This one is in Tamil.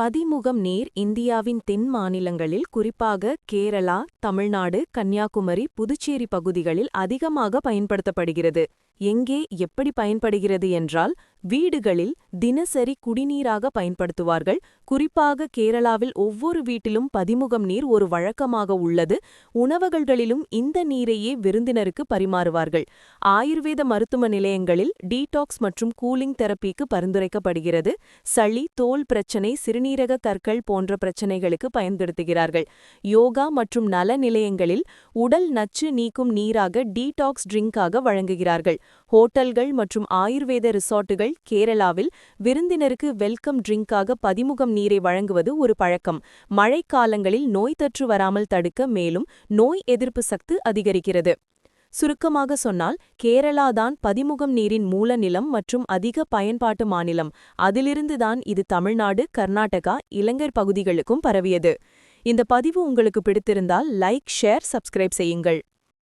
பதிமுகம் நீர் இந்தியாவின் தென் மாநிலங்களில் குறிப்பாக கேரளா தமிழ்நாடு கன்னியாகுமரி புதுச்சேரி பகுதிகளில் அதிகமாக பயன்படுத்தப்படுகிறது. எங்கே எப்படி பயன்படுகிறது என்றால் வீடுகளில் தினசரி குடிநீராக பயன்படுத்துவார்கள். குறிப்பாக கேரளாவில் ஒவ்வொரு வீட்டிலும் பதிமுகம் நீர் ஒரு வழக்கமாக உள்ளது. உணவகங்களிலும் இந்த நீரையே விருந்தினருக்கு பரிமாறுவார்கள். ஆயுர்வேத மருத்துவ நிலையங்களில் டீடாக்ஸ் மற்றும் கூலிங் தெரப்பிக்கு பரிந்துரைக்கப்படுகிறது. சளி தோல் பிரச்சனை சிறுநீரக கற்கள் போன்ற பிரச்சனைகளுக்கு பயன்படுத்துகிறார்கள். யோகா மற்றும் நல நிலையங்களில் உடல் நச்சு நீக்கும் நீராக டீடாக்ஸ் ட்ரிங்காக வழங்குகிறார்கள். ஹோட்டல்கள் மற்றும் ஆயுர்வேத ரிசார்ட்டுகள் கேரளாவில் விருந்தினருக்கு வெல்கம் ட்ரிங்காக பதிமுகம் நீரை வழங்குவது ஒரு பழக்கம். மழைக்காலங்களில் நோய் தொற்று வராமல் தடுக்க மேலும் நோய் எதிர்ப்பு சக்தி அதிகரிக்கிறது. சுருக்கமாக சொன்னால் கேரளாதான் பதிமுகம் நீரின் மூல நிலம் மற்றும் அதிக பயன்பாட்டு மாநிலம். அதிலிருந்துதான் இது தமிழ்நாடு கர்நாடகா இலங்கை பகுதிகளுக்கும் பரவியது. இந்த பதிவு உங்களுக்கு பிடித்திருந்தால் லைக் ஷேர் சப்ஸ்கிரைப் செய்யுங்கள்.